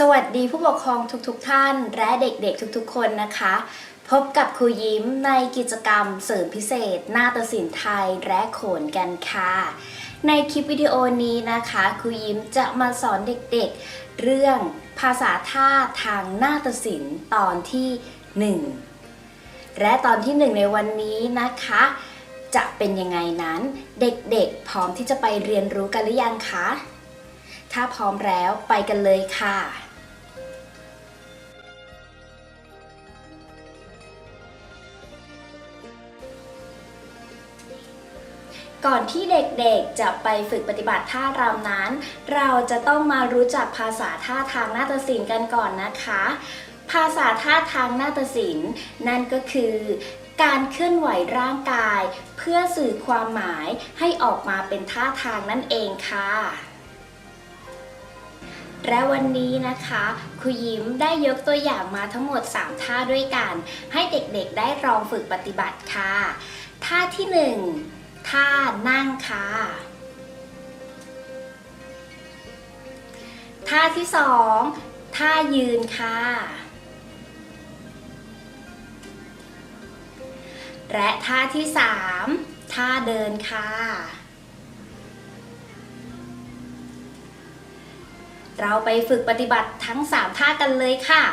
สวัสดีผู้ปกครองทุกๆทท่าน และเด็กๆทุกๆ คนนะคะ พบกับครูยิ้มในกิจกรรมเสริมพิเศษ นาฏศิลป์ไทยและโขนกันค่ะ ในคลิปวิดีโอนี้นะคะครูยิ้มจะมาสอนเด็กๆ เรื่องภาษาท่าทางนาฏศิลป์ตอนที่ 1 และตอนที่ 1 ในวันนี้นะคะ จะเป็นยังไงนั้นเด็กๆ พร้อมที่จะไปเรียนรู้กันหรือยังคะถ้าพร้อมแล้วไปกันเลยค่ะ ก่อนที่เด็กๆจะไปฝึกปฏิบัติท่ารำนั้น เราจะต้องมารู้จักภาษาท่าทางนาฏศิลป์กันก่อนนะคะ ภาษาท่าทางนาฏศิลป์ นั่นก็คือ การเคลื่อนไหวร่างกาย เพื่อสื่อความหมายให้ออกมาเป็นท่าทางนั่นเองค่ะและวันนี้นะคะครูยิ้มได้ยกตัวอย่างมาทั้งหมด 3 ท่าด้วยกัน ให้เด็กๆได้ลองฝึกปฏิบัติค่ะ ท่าที่ 1 ท่านั่งค่ะ ท่าที่2ท่ายืนค่ะ และท่าที่3ท่าเดินค่ะ เราไปฝึกปฏิบัติทั้ง 3 ท่ากันเลยค่ะ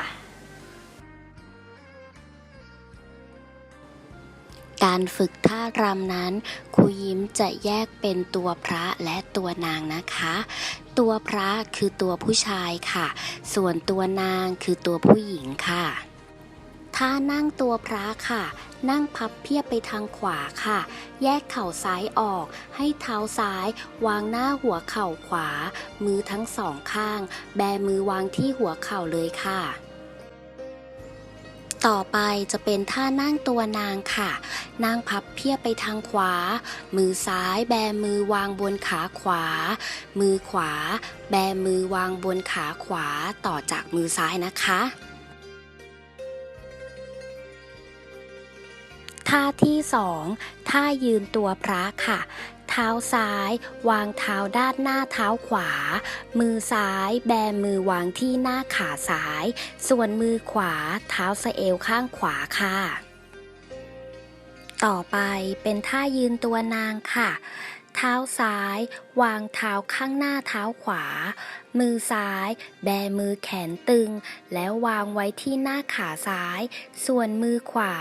การฝึกท่ารำนั้นครูยิ้มจะแยกเป็นตัวพระและตัวนางนะคะ ตัวพระคือตัวผู้ชายค่ะ ส่วนตัวนางคือตัวผู้หญิงค่ะท่านั่งตัวพระค่ะ นั่งพับเพียบไปทางขวาค่ะ แยกเข่าซ้ายออก ให้เท้าซ้าย วางหน้าหัวเข่าขวา มือทั้งสองข้าง แบมือวางที่หัวเข่าเลยค่ะ ต่อไปจะเป็นท่านั่งตัวนางค่ะ นั่งพับเพียบไปทางขวา มือซ้ายแบมือวางบนขาขวา มือขวา แบมือวางบนขาขวาต่อจากมือซ้ายนะคะท่าที่สองท่ายืนตัวพระค่ะ เท้าซ้าย วางเท้าด้านหน้าเท้าขวา มือซ้าย แบมือวางที่หน้าขาซ้าย ส่วนมือขวา เท้าสะเอวข้างขวาค่ะ ต่อไปเป็นท่ายืนตัวนางค่ะเท้าซ้าย วางเท้าข้างหน้าเท้าขวา มือซ้าย แบมือแขนตึง แล้ววางไว้ที่หน้าขาซ้าย ส่วนมือขวา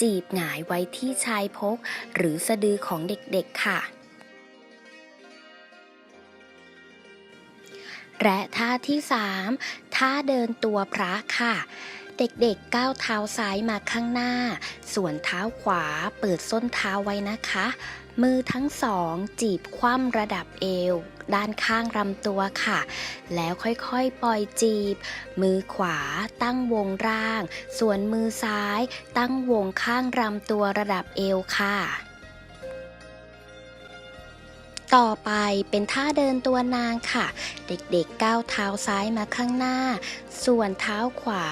จีบหงายไว้ที่ชายพก หรือสะดือของเด็กๆค่ะ และท่าที่ 3 ท่าเดินตัวพระค่ะ เด็กๆก้าวเท้าซ้ายมาข้างหน้า ส่วนเท้าขวาเปิดส้นเท้าไว้นะคะ มือทั้งสอง จีบคว่ำระดับเอว ด้านข้างลำตัวค่ะ แล้วค่อยๆปล่อยจีบ มือขวาตั้งวงร่าง ส่วนมือซ้าย ตั้งวงข้างลำตัวระดับเอวค่ะ ต่อไปเป็นท่าเดินตัวนางค่ะ เด็กๆก้าวเท้าซ้ายมาข้างหน้า ส่วนเท้าขวา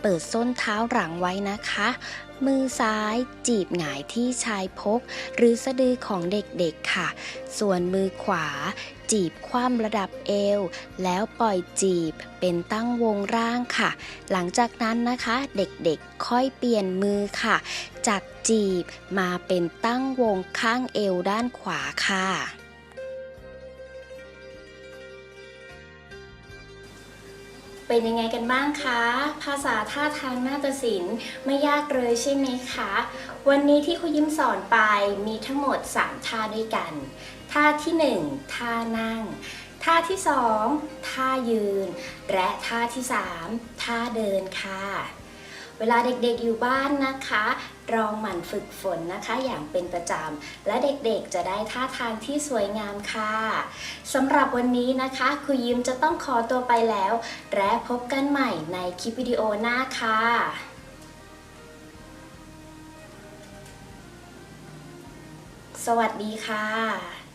เปิดส้นเท้าหลังไว้นะคะ มือซ้ายจีบหงายที่ชายพก หรือสะดือของเด็กๆค่ะ ส่วนมือขวา จีบคว่ำระดับเอว แล้วปล่อยจีบเป็นตั้งวงร่างค่ะ หลังจากนั้นนะคะเด็กๆค่อยเปลี่ยนมือค่ะ จากจีบมาเป็นตั้งวงข้างเอวด้านขวาค่ะ เป็นยังไงกันบ้างคะ ภาษาท่าทางนาฏศิลป์ไม่ยากเลยใช่ไหมคะ วันนี้ที่ครูยิ้มสอนไปมีทั้งหมด 3 ท่าด้วยกัน ท่าที่ 1 ท่านั่ง ท่าที่ 2 ท่ายืน และท่าที่ 3 ท่าเดินค่ะ เวลาเด็กๆอยู่บ้านนะคะลองหมั่นฝึกฝนนะคะ อย่างเป็นประจำและเด็กๆจะได้ท่าทางที่สวยงามค่ะสำหรับวันนี้นะคะครูยิ้มจะต้องขอตัวไปแล้ว และพบกันใหม่ในคลิปวิดีโอหน้าค่ะสวัสดีค่ะ